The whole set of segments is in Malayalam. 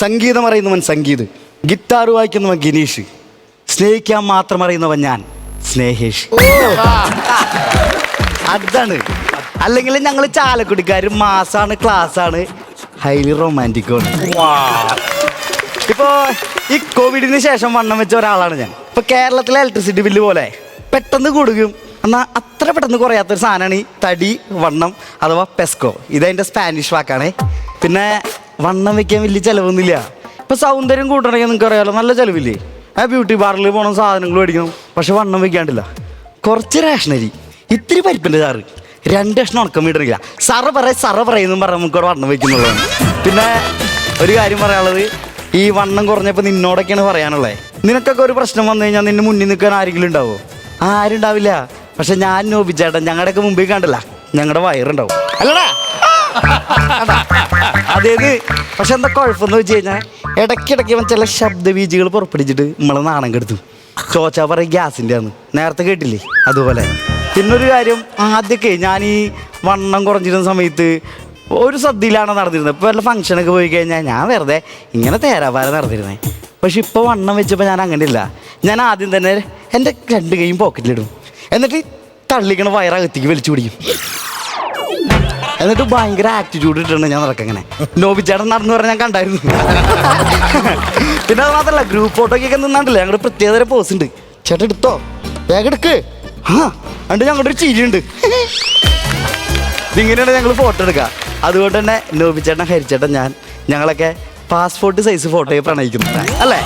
സംഗീതം അറിയുന്നവൻ സംഗീത് ഗിറ്റാർ വായിക്കുന്നവൻ ഗിനീഷ് സ്നേഹിക്കാൻ മാത്രം അറിയുന്നവൻ ഞാൻ സ്നേഹേഷ്. അതാണ്. അല്ലെങ്കിൽ ഞങ്ങൾ ചാലക്കുടിക്കാർ മാസാണ് ക്ലാസ്സാണ്. ആണ് ഹൈലി റൊമാന്റിക് ആണ് ഇപ്പോ ഈ കോവിഡിന് ശേഷം വണ്ണം വെച്ച ഒരാളാണ് ഞാൻ. ഇപ്പൊ കേരളത്തിലെ ഇലക്ട്രിസിറ്റി ബില്ല് പോലെ പെട്ടെന്ന് കൊടുക്കും എന്നാൽ അത്ര പെട്ടെന്ന് കുറയാത്തൊരു സാധനമാണ് ഈ തടി വണ്ണം അഥവാ പെസ്കോ ഇതതിന്റെ സ്പാനിഷ് വാക്കാണേ. പിന്നെ വണ്ണം വെക്കാൻ വലിയ ചിലവൊന്നുമില്ല. ഇപ്പൊ സൗന്ദര്യം കൂട്ടണമെങ്കിൽ നിങ്ങൾക്ക് അറിയാലോ നല്ല ചിലവില്ലേ? ആ ബ്യൂട്ടി പാർലറിൽ പോകണം സാധനങ്ങൾ മേടിക്കണം പക്ഷെ വണ്ണം വെക്കാണ്ടില്ല. കുറച്ച് റേഷനരി ഇത്തിരി പരിപ്പിന്റെ ചാറ്. രണ്ട് കഷ്ണം ഉണക്കം വീടണില്ല സാറ് പറയാം സാറ് പറയുന്നു പറഞ്ഞാൽ നമുക്ക് അവിടെ വണ്ണം വെക്കുന്നുള്ളതാണ്. പിന്നെ ഒരു കാര്യം പറയാനുള്ളത് ഈ വണ്ണം കുറഞ്ഞപ്പോൾ നിന്നോടൊക്കെയാണ് പറയാനുള്ളത് നിനക്കൊക്കെ ഒരു പ്രശ്നം വന്നു കഴിഞ്ഞാൽ നിന്റെ മുന്നിൽ നിൽക്കാൻ ആരെങ്കിലും ഉണ്ടാവോ? ആരും ഉണ്ടാവില്ല. പക്ഷെ ഞാൻ നോബിച്ചേട്ടൻ ഞങ്ങളുടെയൊക്കെ മുമ്പിൽ കണ്ടില്ല. ഞങ്ങളുടെ വയറുണ്ടാവും. അല്ലടാ. അതാ. അതേത് പക്ഷെ എന്താ കുഴപ്പമെന്ന് വെച്ച് കഴിഞ്ഞാൽ ഇടയ്ക്കിടയ്ക്ക് ഇവൻ ചില ശബ്ദബീജികൾ പുറപ്പെടുവിച്ചിട്ട് നമ്മളെ നാണം കെടുത്തു. ചോച്ചാ പറയും ഗ്യാസിന്റെ ആണ് നേരത്തെ കേട്ടില്ലേ? അതുപോലെ. പിന്നൊരു കാര്യം ആദ്യമൊക്കെ ഞാൻ ഈ വണ്ണം കുറഞ്ഞിരുന്ന സമയത്ത് ഒരു സദ്യയിലാണ് നടന്നിരുന്നത്. ഇപ്പോൾ വല്ല ഫംഗ്ഷനൊക്കെ പോയി കഴിഞ്ഞാൽ ഞാൻ വെറുതെ ഇങ്ങനെ തേരാപാല നടന്നിരുന്നത് പക്ഷെ ഇപ്പോൾ വണ്ണം വെച്ചപ്പോൾ ഞാൻ അങ്ങനെ ഇല്ല ഞാൻ ആദ്യം തന്നെ എന്റെ രണ്ട് കൈയും പോക്കറ്റിലിടും എന്നിട്ട് തള്ളിക്കണ വയറകത്തേക്ക് വലിച്ചു പിടിക്കും. എന്നിട്ട് ഭയങ്കര ആറ്റിറ്റ്യൂഡ് ഇട്ടാണ് ഞാൻ നടക്കങ്ങനെ നോബിച്ചേട്ടൻ നടന്നു പറഞ്ഞാൽ ഞാൻ കണ്ടായിരുന്നു. പിന്നെ അത് മാത്രല്ല ഗ്രൂപ്പ് ഫോട്ടോക്കൊക്കെ നിന്നാണ്ടല്ലേ? ഞങ്ങളുടെ പ്രത്യേകതര പോസ് ഉണ്ട്. ചേട്ടൻ എടുത്തോ? വേഗം എടുക്ക്. ആ അണ്ട് ഞങ്ങളുടെ ഒരു ചിരിയുണ്ട് ഇങ്ങനെയാണ് ഞങ്ങൾ ഫോട്ടോ എടുക്കുക അതുകൊണ്ട് തന്നെ നോബിച്ചേട്ടൻ ഹരിച്ചേട്ടൻ ഞാൻ ഞങ്ങളൊക്കെ പാസ്പോർട്ട് സൈസ് ഫോട്ടോയെ പ്രണയിക്കുന്നു. അല്ലേ?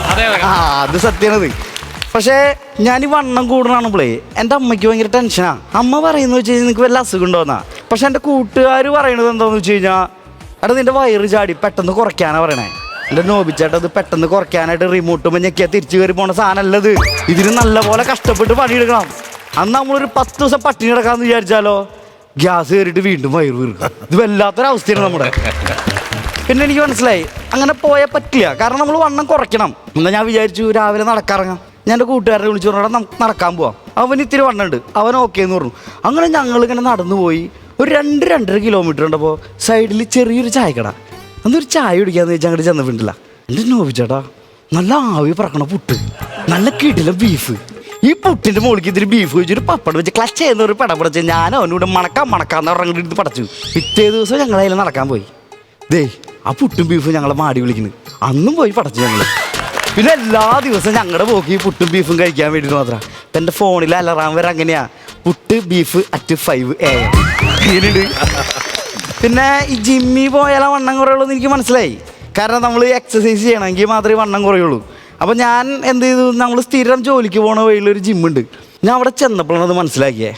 ആ അത് സത്യമാണത്. പക്ഷേ ഞാൻ ഈ വണ്ണം പ്ലേ എന്റെ അമ്മയ്ക്ക് ഭയങ്കര ടെൻഷനാണ് അമ്മ പറയുന്നത് വെച്ച് കഴിഞ്ഞാൽ നിങ്ങൾക്ക് വല്ല അസുഖം ഉണ്ടോന്നാ? പക്ഷെ എന്റെ കൂട്ടുകാർ പറയണത് എന്താണെന്ന് വെച്ച് കഴിഞ്ഞാൽ എടാ നിന്റെ വയറ് ചാടി പെട്ടെന്ന് കുറയ്ക്കാനാണ് പറയണേ. എന്റെ നോബിച്ചേട്ടത് അത് പെട്ടെന്ന് കുറയ്ക്കാനായിട്ട് റിമോട്ട് ഞെക്കിയാൽ തിരിച്ചു കയറി പോണ സാധനമല്ലത് ഇതിന് നല്ലപോലെ കഷ്ടപ്പെട്ട് പണിയെടുക്കണം. അന്ന് നമ്മളൊരു പത്ത് ദിവസം പട്ടിണി കിടക്കാന്ന് വിചാരിച്ചാലോ ഗ്യാസ് കയറിയിട്ട് വീണ്ടും വയറ് വീർക്കുക ഇത് വല്ലാത്തൊരവസ്ഥയാണ് നമ്മുടെ. പിന്നെ എനിക്ക് മനസ്സിലായി അങ്ങനെ പോയാൽ പറ്റില്ല. കാരണം നമ്മൾ വണ്ണം കുറയ്ക്കണം. എന്നാൽ ഞാൻ വിചാരിച്ചു രാവിലെ നടക്കാറങ്ങാം. ഞാൻ എന്റെ കൂട്ടുകാരനെ വിളിച്ചു പറഞ്ഞാൽ നമുക്ക് നടക്കാൻ പോവാം. അവൻ ഇത്തിരി വണ്ണുണ്ട് അവൻ ഓക്കെ എന്ന് പറഞ്ഞു. അങ്ങനെ ഞങ്ങൾ ഇങ്ങനെ നടന്നു പോയി ഒരു രണ്ട് രണ്ടര കിലോമീറ്റർ ഉണ്ടപ്പോൾ സൈഡിൽ ചെറിയൊരു ചായക്കട. അന്നൊരു ചായ കുടിക്കാന്ന് വെച്ചാൽ അങ്ങോട്ട് ചെന്നിട്ടില്ല എന്റെ നോവിച്ചേട്ടാ നല്ല ആവി പറക്കണ പുട്ട് നല്ല കിടിലം ബീഫ് ഈ പുട്ടിന്റെ മുകളിൽ ഇത്തിരി ബീഫ് വെച്ചൊരു പപ്പടം വെച്ച് ക്ലച്ച് ചെയ്യുന്ന ഒരു പടം പടച്ച് ഞാൻ അവനോട് മണക്കാം മണക്കാന്ന് പറഞ്ഞിട്ട് എടുത്ത് പടച്ചു. പിറ്റേ ദിവസം ഞങ്ങൾ അതിൽ നടക്കാൻ പോയി. ദേ ആ പുട്ടും ബീഫും ഞങ്ങളെ മാടി വിളിക്കുന്നു. അന്നും പോയി പടച്ചു ഞങ്ങൾ പിന്നെ എല്ലാ ദിവസവും ഞങ്ങളുടെ പോക്കി പുട്ടും ബീഫും കഴിക്കാൻ വേണ്ടിയിട്ട് മാത്രമാണ് എന്റെ ഫോണിൽ അലറാൻ വരെ അങ്ങനെയാ. Puttu beef at five a എങ്ങനെയുണ്ട് പിന്നെ ഈ ജിമ്മി പോയാലാ വണ്ണം കുറയുള്ളൂ എന്ന് എനിക്ക് മനസ്സിലായി. കാരണം നമ്മൾ എക്സസൈസ് ചെയ്യണമെങ്കിൽ മാത്രമേ വണ്ണം കുറയുള്ളൂ. അപ്പോൾ ഞാൻ എന്ത് ചെയ്തു? നമ്മൾ സ്ഥിരം ജോലിക്ക് പോണ വഴിയിലൊരു ജിമ്മുണ്ട് ഞാൻ അവിടെ ചെന്നപ്പോഴാണ് അത് മനസ്സിലാക്കിയേ.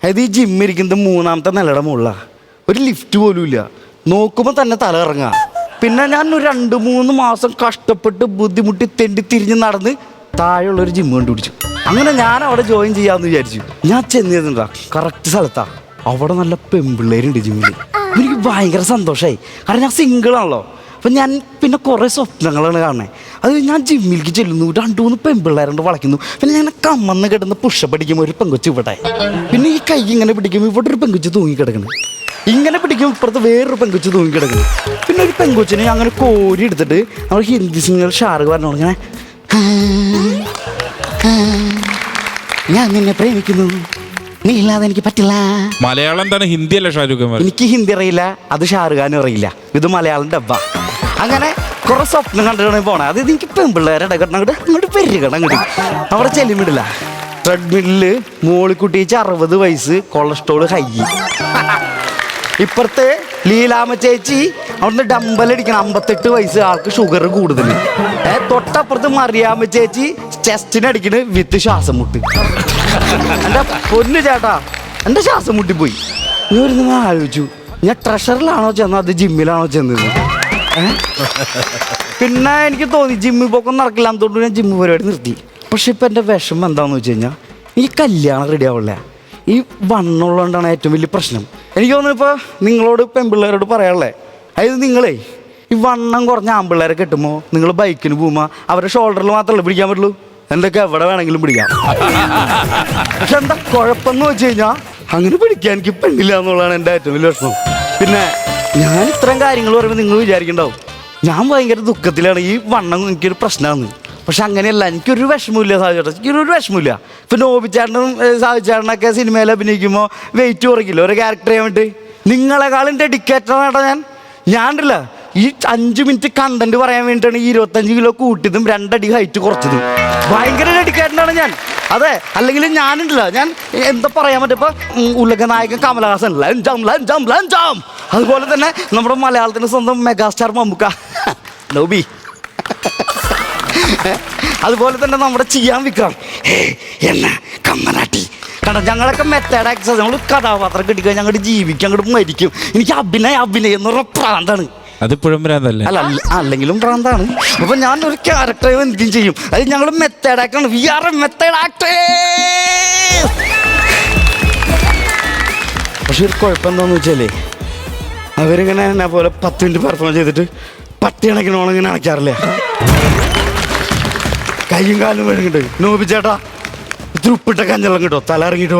അതായത് ഈ ജിമ്മ് ഇരിക്കുന്നത് മൂന്നാമത്തെ നിലയുടെ മുകളിലാണ് ഒരു ലിഫ്റ്റ് പോലും ഇല്ല. നോക്കുമ്പോൾ തന്നെ തല ഇറങ്ങാം പിന്നെ ഞാൻ ഒരു രണ്ട് മൂന്ന് മാസം കഷ്ടപ്പെട്ട് ബുദ്ധിമുട്ടി തെണ്ടി തിരിഞ്ഞ് നടന്ന് താഴെയുള്ളൊരു ജിമ്മ് കണ്ടുപിടിച്ചു. അങ്ങനെ ഞാൻ അവിടെ ജോയിൻ ചെയ്യാമെന്ന് വിചാരിച്ചു. ഞാൻ ചെന്നിരുന്നുണ്ടാ കറക്റ്റ് സ്ഥലത്താ. അവിടെ നല്ല പെമ്പിള്ളേരുണ്ട് ജിമ്മിൽ എനിക്ക് ഭയങ്കര സന്തോഷമായി കാരണം ഞാൻ സിംഗിൾ ആണല്ലോ അപ്പം ഞാൻ പിന്നെ കുറേ സ്വപ്നങ്ങളാണ് കാണുന്നത് അത് ഞാൻ ജിമ്മിലേക്ക് ചെല്ലുന്നു രണ്ട് മൂന്ന് പെമ്പിള്ളേരുണ്ട് വളയ്ക്കുന്നു പിന്നെ ഞാൻ കമ്മന്ന് കിടന്ന് പുഷപ്പ് അടിക്കുമ്പോൾ ഒരു പെങ്കൊച്ച് ഇവിടെ പിന്നെ ഈ കൈ ഇങ്ങനെ പിടിക്കുമ്പോൾ ഇവിടെ ഒരു പെങ്കൊച്ച് തൂങ്ങി കിടക്കുന്നു ഇങ്ങനെ പിടിക്കുമ്പോൾ ഇപ്പുറത്ത് വേറൊരു പെങ്കൊച്ച് തൂങ്ങി കിടക്കുന്നു പിന്നെ ഒരു പെങ്കൊച്ചിനെ അങ്ങനെ കോരി എടുത്തിട്ട് നമ്മൾ ഹിന്ദി സിംഗർ ഷാറുഖ് പറഞ്ഞോളൂ ഇങ്ങനെ ഞാൻ നിന്നെ പ്രേമിക്കുന്നു നീ ഇല്ലാതെ എനിക്ക് പറ്റില്ല. മലയാളം തന്നെ ഹിന്ദി അല്ലേ ഷാരൂഖ് ഖാൻ എനിക്ക് ഹിന്ദി അറിയില്ല അത് ഷാറുഖ് ഖാനും അറിയില്ല. ഇത് മലയാളം ഡബ്ബ. അങ്ങനെ കുറെ സ്വപ്നം കണ്ടിട്ടാണ് പോണേ. അത് എനിക്ക് പെൺപിള്ളേരെ ഇടകട്ടം അങ്ങോട്ട് അങ്ങോട്ട് പെരുകണം അങ്ങോട്ട്. അവിടെ ചെല്ലുമിടില്ല ട്രെഡ്മില്ല് മോളിക്കുട്ടിച്ച് അറുപത് വയസ്സ് കൊളസ്ട്രോൾ ഹൈ ഇപ്പുറത്തെ ലീലാമ ചേച്ചി അവിടുന്ന് ഡമ്പലടിക്കണം അമ്പത്തെട്ട് വയസ്സ് ആൾക്ക് ഷുഗർ കൂടുതൽ ഏ തൊട്ടപ്പുറത്ത് മറിയാമ്മ ചേച്ചി ചെസ്റ്റിന് അടിക്കണ് വിത്ത് ശ്വാസം മുട്ട്. എന്റെ പൊന്നു ചേട്ടാ എന്റെ ശ്വാസം മുട്ടിപ്പോയി നീ ഒരു നിങ്ങൾ ആലോചിച്ചു. ഞാൻ ട്രഷറിലാണോ ചെന്നത്? അത് ജിമ്മിലാണോ ചെന്നത്? പിന്നെ എനിക്ക് തോന്നി ജിമ്മിൽ പോക്കൊന്നും നടക്കില്ല. അതുകൊണ്ട് ഞാൻ ജിമ്മ് പരിപാടി നിർത്തി. പക്ഷെ ഇപ്പം എന്റെ വിഷമം എന്താണെന്ന് വെച്ച് കഴിഞ്ഞാൽ ഈ കല്യാണം റെഡി ആവില്ല ഈ വണ്ണുള്ളതുകൊണ്ടാണ് ഏറ്റവും വലിയ പ്രശ്നം. എനിക്ക് തോന്നുന്നു ഇപ്പോൾ നിങ്ങളോട് പെൺപിള്ളേരോട് പറയാനുള്ളേ. അതായത് നിങ്ങളേ ഈ വണ്ണം കുറഞ്ഞ ആൺപിള്ളേരെ കിട്ടുമ്പോൾ നിങ്ങൾ ബൈക്കിന് പോകുമ്പോൾ അവരുടെ ഷോൾഡറിൽ മാത്രമല്ല പിടിക്കാൻ പറ്റുള്ളൂ? എന്തൊക്കെ എവിടെ വേണമെങ്കിലും പിടിക്കാം. പക്ഷെ എന്താ കുഴപ്പമെന്ന് വെച്ച് കഴിഞ്ഞാൽ അങ്ങനെ പിടിക്കാൻ എനിക്ക് പെണ്ണില്ല എന്നുള്ളതാണ് എന്റെ ഏറ്റവും വലിയ വിഷമം. പിന്നെ ഞാൻ ഇത്രയും കാര്യങ്ങൾ പറയുമ്പോൾ നിങ്ങൾ വിചാരിക്കണ്ടാവും. ഞാൻ ഭയങ്കര ദുഃഖത്തിലാണ് ഈ വണ്ണം എനിക്കൊരു പ്രശ്നമാണ്. പക്ഷെ അങ്ങനെയല്ല എനിക്കൊരു വിഷമമില്ല സാഹചര്യം എനിക്കൊരു വിഷമമില്ല ഇപ്പം നോബിച്ചേട്ടനും സാധിച്ചേട്ടനൊക്കെ സിനിമയിൽ അഭിനയിക്കുമ്പോൾ വെയിറ്റ് കുറയ്ക്കില്ല? ഒരു ക്യാരക്ടർ ചെയ്യാൻ വേണ്ടി. നിങ്ങളെക്കാളും ഡെഡിക്കേറ്റഡ് ആയിട്ടാ ഞാൻ. ഞാനില്ല ഈ അഞ്ച് മിനിറ്റ് കണ്ടന്റ് പറയാൻ വേണ്ടിയിട്ടാണ് ഈ ഇരുപത്തഞ്ച് കിലോ കൂട്ടിയതും രണ്ടടി ഹൈറ്റ് കുറച്ചതും. ഭയങ്കര ഡെഡിക്കേറ്റഡാണ് ഞാൻ. അതെ അല്ലെങ്കിൽ ഞാനുണ്ടല്ല ഞാൻ എന്താ പറയാൻ പറ്റിയപ്പോ ഉലക നായകൻ കമലഹാസൻ ലഞ്ചാം ലഞ്ചാം അതുപോലെ തന്നെ നമ്മുടെ മലയാളത്തിന്റെ സ്വന്തം മെഗാസ്റ്റാർ മമ്മുക്ക. നോബി. അതുപോലെ തന്നെ നമ്മുടെ ചെയ്യാൻ വിക്രം. എന്ന കമ്മനാട്ടി കാരണം ഞങ്ങളൊക്കെ മെത്തേഡ് ആക്സസ് ഞങ്ങൾ കഥാപാത്രം കിട്ടിക്കാൻ ഞങ്ങളുടെ ജീവിക്കും അങ്ങോട്ട് മരിക്കും. എനിക്ക് അഭിനയ അഭിനയം എന്ന് പറഞ്ഞ പ്രാന്താണ്. അതിപ്പോഴും ഭ്രാന്തല്ലേ അല്ല അല്ല- അല്ലെങ്കിലും പ്രാന്താണ്. അപ്പൊ ഞാൻ ഒരു ക്യാരക്ടർ എന്തും ചെയ്യും. അത് ഞങ്ങൾ മെത്തേഡ് ആക്ടാണ് വി ആർ എ മെത്തേഡ് ആക്ടേ പക്ഷെ ഒരു കുഴപ്പം എന്താന്ന് വെച്ചാലേ അവരിങ്ങനെ എന്നെ പോലെ പത്ത് മിനിറ്റ് പെർഫോം ചെയ്തിട്ട് പട്ടി കണക്കിനോളം ഇങ്ങനെ അണയ്ക്കാറില്ല? കയ്യും കാലും വേണമെങ്കിൽ നോബി ചേട്ടാ ഇത്തിരി ഉപ്പിട്ട കഞ്ഞെല്ലാം കിട്ടോ? തല ഇറങ്ങിയിട്ട്